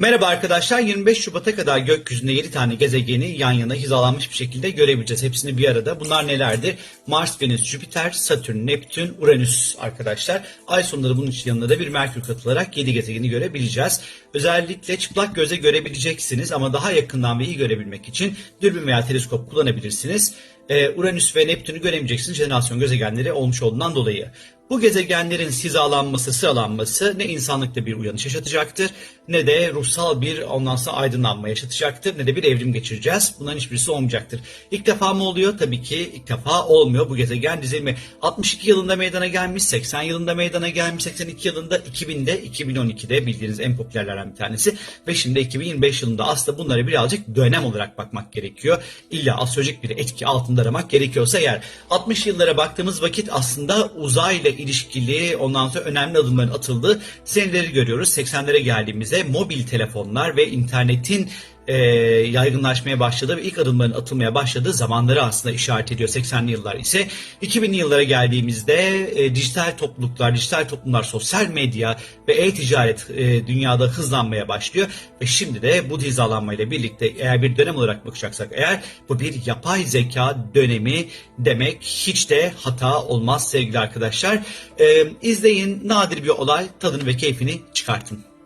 Merhaba arkadaşlar 25 Şubat'a kadar gökyüzünde 7 tane gezegeni yan yana hizalanmış bir şekilde görebileceğiz. Hepsini bir arada. Bunlar nelerdir? Mars, Venüs, Jüpiter, Satürn, Neptün, Uranüs arkadaşlar. Ay sonunda da bunun için yanına da bir Merkür katılarak 7 gezegeni görebileceğiz. Özellikle çıplak göze görebileceksiniz ama daha yakından ve iyi görebilmek için dürbün veya teleskop kullanabilirsiniz. Ee, Uranüs ve Neptün'ü göremeyeceksiniz jenerasyon gezegenleri olmuş olduğundan dolayı. Bu gezegenlerin hizalanması, sıralanması ne insanlıkta bir uyanış yaşatacaktır ne de ruhsal bir ondan sonra aydınlanma yaşatacaktır ne de bir evrim geçireceğiz. Bunların hiçbirisi olmayacaktır. İlk defa mı oluyor? Tabii ki ilk defa olmuyor bu gezegen dizilimi. 62 yılında meydana gelmiş, 80 yılında meydana gelmiş, 82 yılında, 2000'de, 2012'de bildiğiniz en popülerlerden bir tanesi ve şimdi 2025 yılında aslında bunlara birazcık dönem olarak bakmak gerekiyor. İlla astrolojik bir etki altında aramak gerekiyorsa eğer 60 yıllara baktığımız vakit aslında uzayla ilişkili ondan sonra önemli adımların atıldığı seneleri görüyoruz. 80'lere geldiğimizde mobil telefonlar ve internetin e, yaygınlaşmaya başladığı ve ilk adımların atılmaya başladığı zamanları aslında işaret ediyor 80'li yıllar ise 2000'li yıllara geldiğimizde e, dijital topluluklar, dijital toplumlar, sosyal medya ve e-ticaret e, dünyada hızlanmaya başlıyor ve şimdi de bu hizalanmayla birlikte eğer bir dönem olarak bakacaksak eğer bu bir yapay zeka dönemi demek hiç de hata olmaz sevgili arkadaşlar. E, izleyin nadir bir olay tadını ve keyfini çıkartın.